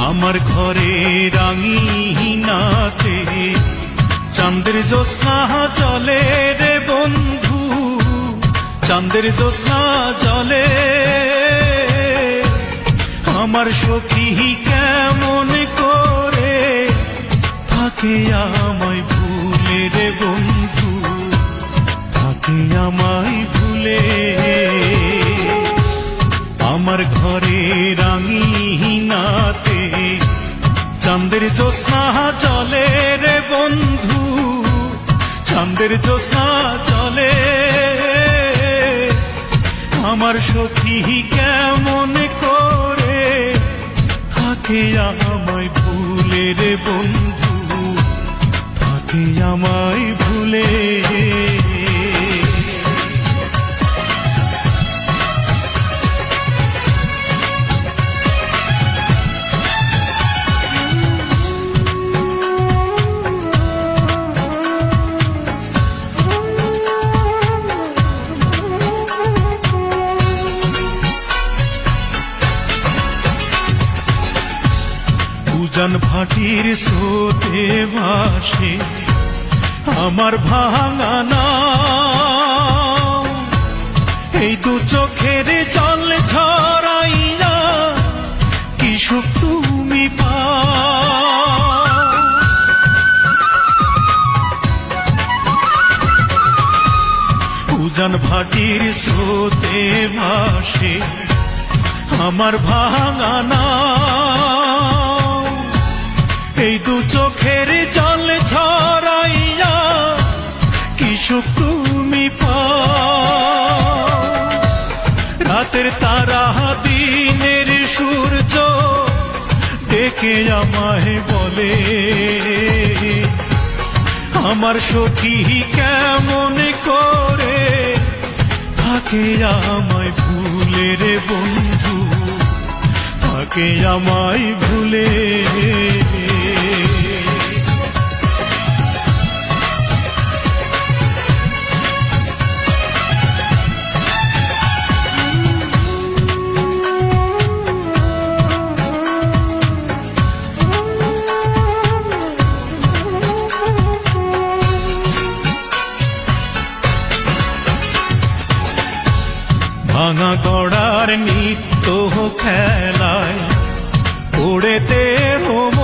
আমার ঘরে রাঙি নাতে চাঁদের জ্যোৎস্না চলে রে বন্ধু, চাঁদের জ্যোৎস্না চলে আমার সখী কেমন করে থাকে আমায় চাঁদের জ্যোৎস্না চলে রে বন্ধু, চাঁদের জ্যোৎস্না চলে আমার সখী কেমন করে থাকে আমায় ভুলে রে বন্ধু, থাকে আমায় উজান ভাটির স্রোতে ভাসে আমার ভাঙানা এই দু চোখের জল ছড়াইয়া কি সুখ তুমি পা উজান ভাটির স্রোতে ভাসে আমার ভাঙানা চোখের জল ছড়াইয়া কি সুখ তুমি রাতের তারা দিনের সূর্য ডেকে আমায় বলে, আমার সখী কেমন করে থাকে আমায় ভুলে রে বন্ধু, থাকে আমায় ভুলে ভাঙা গড়ার নিত্য খেলায় পড়েতে হোম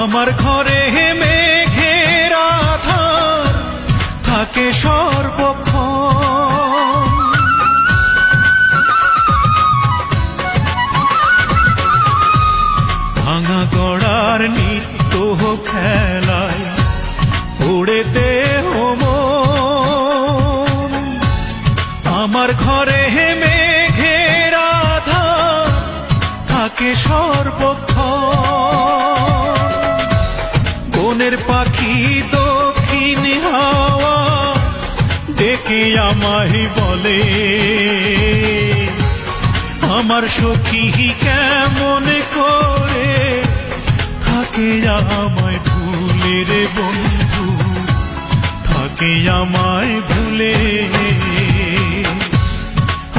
আমার ঘরে মেঘের আধার থাকে সর্বক্ষণ। ভাঙা গড়ার নিত্য খেলায় উড়েতে আমার ঘরে মেঘের আধার থাকে সর্বক্ষ বনের পাখি দক্ষিণ হাওয়া ডেকে আমায় বলে, আমার সখী কেমন করে থাকে আমায় ভুলে রে বন্ধু, থাকে আমায় ভুলে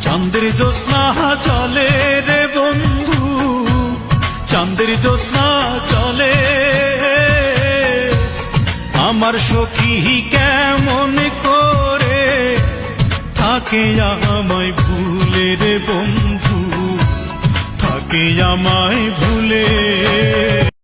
চাঁদের জ্যোৎস্না চলে রে বন্ধু, চাঁদের জ্যোৎস্না চলে। আমার সখী কেমন করে থাকে আমায় ভুলে রে বন্ধু, থাকে আমায় ভুলে।